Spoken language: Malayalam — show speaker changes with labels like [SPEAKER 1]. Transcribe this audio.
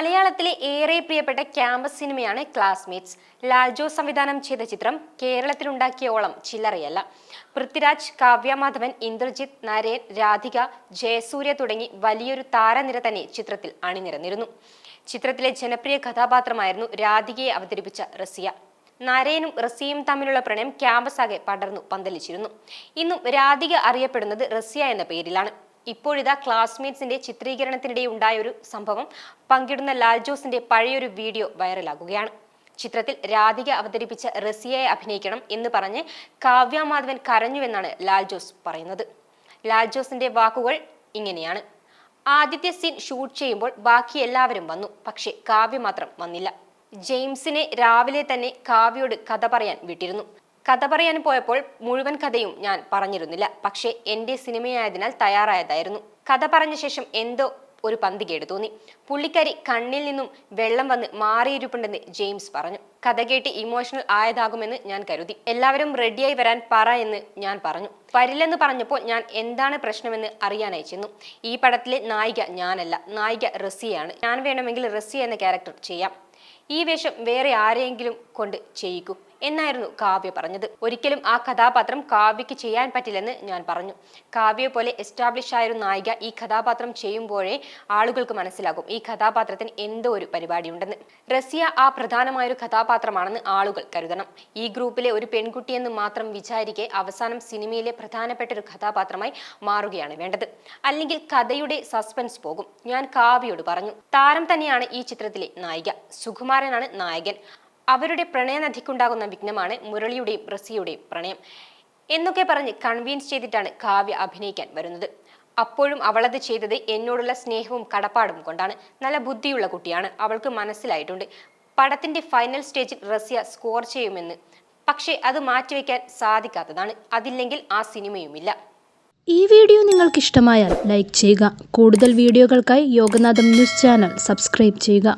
[SPEAKER 1] മലയാളത്തിലെ ഏറെ പ്രിയപ്പെട്ട ക്യാമ്പസ് സിനിമയാണ് ക്ലാസ്മേറ്റ്സ്. ലാൽജോ സംവിധാനം ചെയ്ത ചിത്രം കേരളത്തിലുണ്ടാക്കിയ ഓളം ചില്ലറയല്ല. പൃഥ്വിരാജ് കാവ്യ മാധവൻ ഇന്ദ്രജിത്ത് നരേൻ രാധിക ജയസൂര്യ തുടങ്ങി വലിയൊരു താരനിര തന്നെ ചിത്രത്തിൽ അണിനിരന്നിരുന്നു. ചിത്രത്തിലെ ജനപ്രിയ കഥാപാത്രമായിരുന്നു രാധികയെ അവതരിപ്പിച്ച റസിയ. നരേനും റസിയയും തമ്മിലുള്ള പ്രണയം ക്യാമ്പസ് ആകെ പടർന്നു പന്തലിച്ചിരുന്നു. ഇന്നും രാധിക അറിയപ്പെടുന്നത് റസിയ എന്ന പേരിലാണ്. ഇപ്പോഴിതാ ക്ലാസ്മേറ്റ്സിന്റെ ചിത്രീകരണത്തിനിടെ ഉണ്ടായ ഒരു സംഭവം പങ്കിടുന്ന ലാൽ ജോസിന്റെ പഴയൊരു വീഡിയോ വൈറലാകുകയാണ്. ചിത്രത്തിൽ രാധിക അവതരിപ്പിച്ച റസിയയെ അഭിനയിക്കണം എന്ന് പറഞ്ഞ് കാവ്യ മാധവൻ കരഞ്ഞുവെന്നാണ് ലാൽ ജോസ് പറയുന്നത്. ലാൽ ജോസിന്റെ വാക്കുകൾ ഇങ്ങനെയാണ്. ആദ്യത്തെ സീൻ ഷൂട്ട് ചെയ്യുമ്പോൾ ബാക്കി എല്ലാവരും വന്നു പക്ഷേ കാവ്യ മാത്രം വന്നില്ല. ജെയിംസിനെ രാവിലെ തന്നെ കാവ്യോട് കഥ പറയാൻ വിട്ടിരുന്നു. കഥ പറയാൻ പോയപ്പോൾ മുഴുവൻ കഥയും ഞാൻ പറഞ്ഞിരുന്നില്ല. പക്ഷേ എന്റെ സിനിമയായതിനാൽ തയ്യാറായതായിരുന്നു. കഥ പറഞ്ഞ ശേഷം എന്തോ ഒരു പന്തി കേട് തോന്നി. പുള്ളിക്കാരി കണ്ണിൽ നിന്നും വെള്ളം വന്ന് മാറിയിരിപ്പുണ്ടെന്ന് ജെയിംസ് പറഞ്ഞു. കഥ കേട്ട് ഇമോഷണൽ ആയതാകുമെന്ന് ഞാൻ കരുതി. എല്ലാവരും റെഡിയായി വരാൻ പറ എന്ന് ഞാൻ പറഞ്ഞു. വരില്ലെന്ന് പറഞ്ഞപ്പോൾ ഞാൻ എന്താണ് പ്രശ്നമെന്ന് അറിയാനായി ചെന്നു. ഈ പടത്തിലെ നായിക ഞാനല്ല. നായിക റസിയാണ്. ഞാൻ വേണമെങ്കിൽ റസിയ എന്ന ക്യാരക്ടർ ചെയ്യാം. ഈ വേഷം വേറെ ആരെയെങ്കിലും കൊണ്ട് ചെയ്യിക്കൂ എന്നായിരുന്നു കാവ്യ പറഞ്ഞത്. ഒരിക്കലും ആ കഥാപാത്രം കാവ്യയ്ക്ക് ചെയ്യാൻ പറ്റില്ലെന്ന് ഞാൻ പറഞ്ഞു. കാവ്യ പോലെ എസ്റ്റാബ്ലിഷ് ആയൊരു നായിക ഈ കഥാപാത്രം ചെയ്യുമ്പോഴേ ആളുകൾക്ക് മനസ്സിലാകും ഈ കഥാപാത്രത്തിന് എന്തോ ഒരു പരിപാടിയുണ്ടെന്ന്. റസിയ ആ പ്രധാനമായൊരു കഥാപാത്രമാണെന്ന് ആളുകൾ കരുതണം. ഈ ഗ്രൂപ്പിലെ ഒരു പെൺകുട്ടിയെന്ന് മാത്രം വിചാരിക്കെ അവസാനം സിനിമയിലെ പ്രധാനപ്പെട്ട ഒരു കഥാപാത്രമായി മാറുകയാണ് വേണ്ടത്. അല്ലെങ്കിൽ കഥയുടെ സസ്പെൻസ് പോകും. ഞാൻ കാവ്യയോട് പറഞ്ഞു. താരം തന്നെയാണ് ഈ ചിത്രത്തിലെ നായിക. സുകുമാരനാണ് നായകൻ. അവരുടെ പ്രണയനദിക്കുണ്ടാകുന്ന വിഘ്നമാണ് മുരളിയുടെയും റസിയുടെയും പ്രണയം. എന്നൊക്കെ പറഞ്ഞ് കൺവീൻസ് ചെയ്തിട്ടാണ് കാവ്യ അഭിനയിക്കാൻ വരുന്നത്. അപ്പോഴും അവളത് ചെയ്തത് എന്നോടുള്ള സ്നേഹവും കടപ്പാടും കൊണ്ടാണ്. നല്ല ബുദ്ധിയുള്ള കുട്ടിയാണ്. അവൾക്ക് മനസ്സിലായിട്ടുണ്ട്. പടത്തിന്റെ ഫൈനൽ സ്റ്റേജിൽ റസിയ സ്കോർ ചെയ്യുമെന്ന്. പക്ഷേ അത് മാറ്റിവെക്കാൻ സാധിക്കാത്തതാണ്. അതില്ലെങ്കിൽ ആ സിനിമയുമില്ല.
[SPEAKER 2] ഈ വീഡിയോ നിങ്ങൾക്ക് ഇഷ്ടമായാൽ ലൈക്ക് ചെയ്യുക. കൂടുതൽ വീഡിയോകൾക്കായി യോഗനാഥം ന്യൂസ് ചാനൽ സബ്സ്ക്രൈബ് ചെയ്യുക.